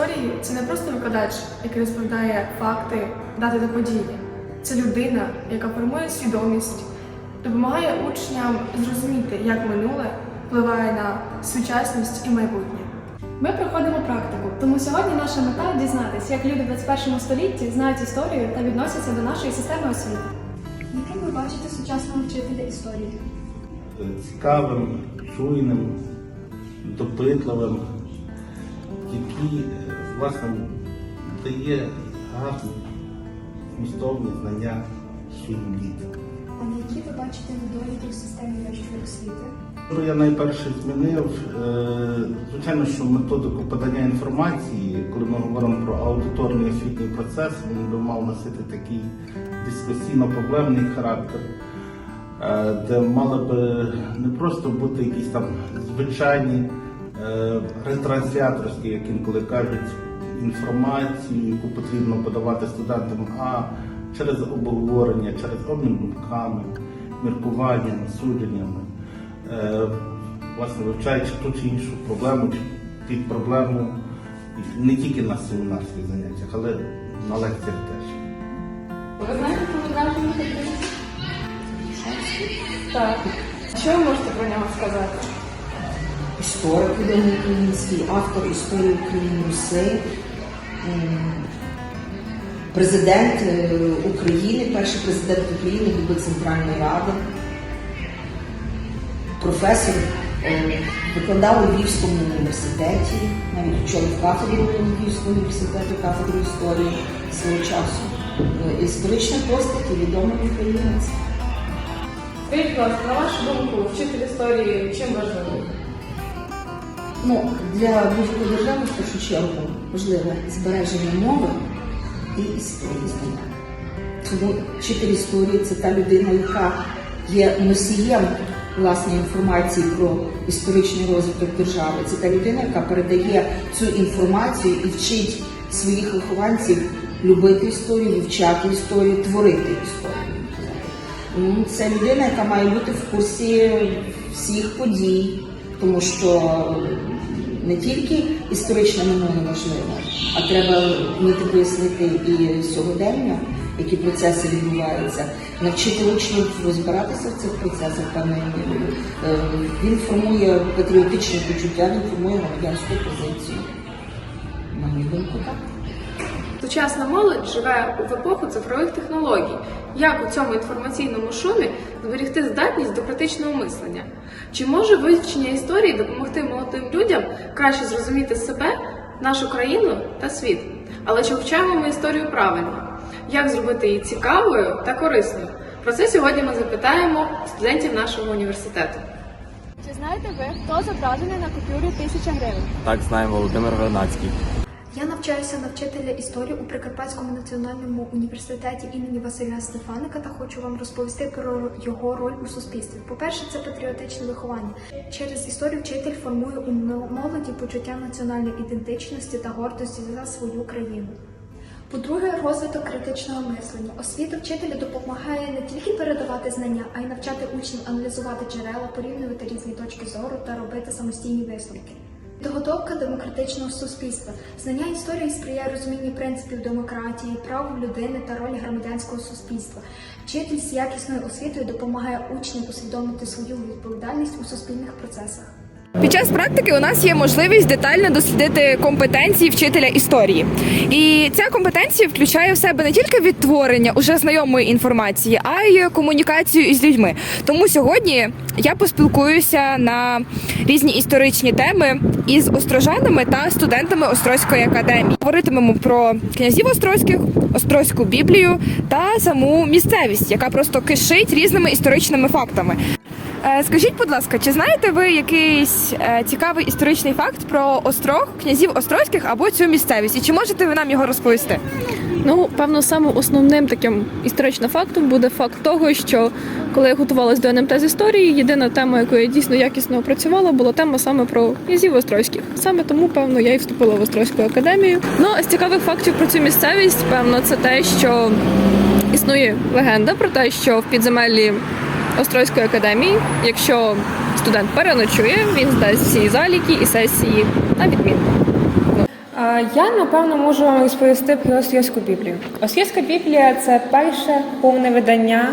історії це не просто викладач, який розповідає факти, дати та події. Це людина, яка формує свідомість, допомагає учням зрозуміти, як минуле впливає на сучасність і майбутнє. Ми проходимо практику, тому сьогодні наша мета дізнатися, як люди в 21 столітті знають історію та відносяться до нашої системи освіти. Яким ви бачите сучасного вчителя історії? цікавим, чуйним, допитливим, який, е, власне, дає гарні, змістовні знання своїм дітям. А які ви бачите недоліки в системі вищої освіти? Я найперше змінив, е, звичайно, що методику подання інформації, коли ми говоримо про аудиторний освітній процес, він би мав носити такий дискусійно-проблемний характер, е, де мали би не просто бути якісь там звичайні е, ретрансляторські, як інколи кажуть, інформацію, яку потрібно подавати студентам, а через обговорення, через обмін думками, міркуваннями, судженнями е, власне вивчаючи ту чи іншу проблему, чи під проблему не тільки на семінарських заняттях, але на лекціях теж. Ви знаєте про Богдана Так. Що ви можете про нього сказати? історик відомий український, автор історії України Руси, м, президент е, України, перший президент України Люби Центральної Ради, професор, е, викладав у Львівському університеті, навіть очолив кафедру Львівського університету, кафедру історії свого часу. Е, Історична постать і відомий українець. Скажіть, будь ласка, на вашу думку, вчитель історії чим важливий? Ну, для будь-якої держави в першу чергу важливе збереження мови і історії знання. Тому вчитель історії це та людина, яка є носієм власної інформації про історичний розвиток держави. Це та людина, яка передає цю інформацію і вчить своїх вихованців любити історію, вивчати історію, творити історію. Це людина, яка має бути в курсі всіх подій, тому що не тільки історичне минуле важливо, а треба вміти пояснити і сьогодення, які процеси відбуваються, навчити учнів розбиратися в цих процесах певною мірою. Е, Він формує патріотичне почуття, він формує громадянську позицію. На мою думку, так. Сучасна молодь живе в епоху цифрових технологій. Як у цьому інформаційному шумі зберегти здатність до критичного мислення? Чи може вивчення історії допомогти молодим людям краще зрозуміти себе, нашу країну та світ? Але чи вивчаємо ми історію правильно? Як зробити її цікавою та корисною? Про це сьогодні ми запитаємо студентів нашого університету. Чи знаєте ви, хто зображений на купюрі тисяча гривень? Так, знаємо Володимир Вернацький. Я навчаюся на вчителя історії у Прикарпатському національному університеті імені Василя Стефаника та хочу вам розповісти про його роль у суспільстві. По-перше, це патріотичне виховання. Через історію вчитель формує у молоді почуття національної ідентичності та гордості за свою країну. По-друге, розвиток критичного мислення. Освіта вчителя допомагає не тільки передавати знання, а й навчати учнів аналізувати джерела, порівнювати різні точки зору та робити самостійні висновки. Підготовка демократичного суспільства. Знання історії сприяє розумінню принципів демократії, прав людини та ролі громадянського суспільства. Вчитель з якісною освітою допомагає учням усвідомити свою відповідальність у суспільних процесах. Під час практики у нас є можливість детально дослідити компетенції вчителя історії. І ця компетенція включає в себе не тільки відтворення уже знайомої інформації, а й комунікацію із людьми. Тому сьогодні я поспілкуюся на різні історичні теми із острожанами та студентами Острозької академії. Говоритимемо про князів острозьких, острозьку біблію та саму місцевість, яка просто кишить різними історичними фактами. Е, Скажіть, будь ласка, чи знаєте ви якийсь е, цікавий історичний факт про острог, князів острозьких або цю місцевість? І чи можете ви нам його розповісти? Ну, певно, самим основним таким історичним фактом буде факт того, що коли я готувалася до НМТ з історії, єдина тема, яку я дійсно якісно опрацювала, була тема саме про князів острозьких. Саме тому, певно, я і вступила в Острозьку академію. Ну, а з цікавих фактів про цю місцевість, певно, це те, що існує легенда про те, що в підземеллі Острозької академії, якщо студент переночує, він здасть всі заліки і сесії на відмінку. Я напевно можу вам розповісти про Острозьку Біблію. Острозька Біблія це перше повне видання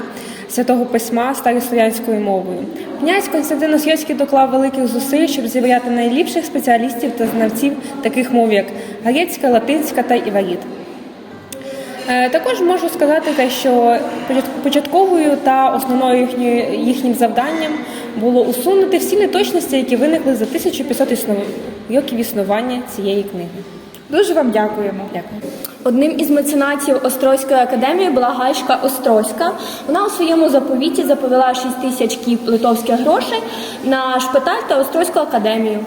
святого письма старослов'янською мовою. Князь Константин Острозький доклав великих зусиль, щоб зібрати найліпших спеціалістів та знавців таких мов, як грецька, латинська та іваріт. Е, Також можу сказати те, що початковою та основною їхньою, їхнім завданням було усунути всі неточності, які виникли за 1500 існов... років існування цієї книги. Дуже вам дякуємо. Дякую. Одним із меценатів Острозької академії була Гачка Острозька. Вона у своєму заповіті заповіла 6 тисяч кіп литовських грошей на шпиталь та Острозьку академію.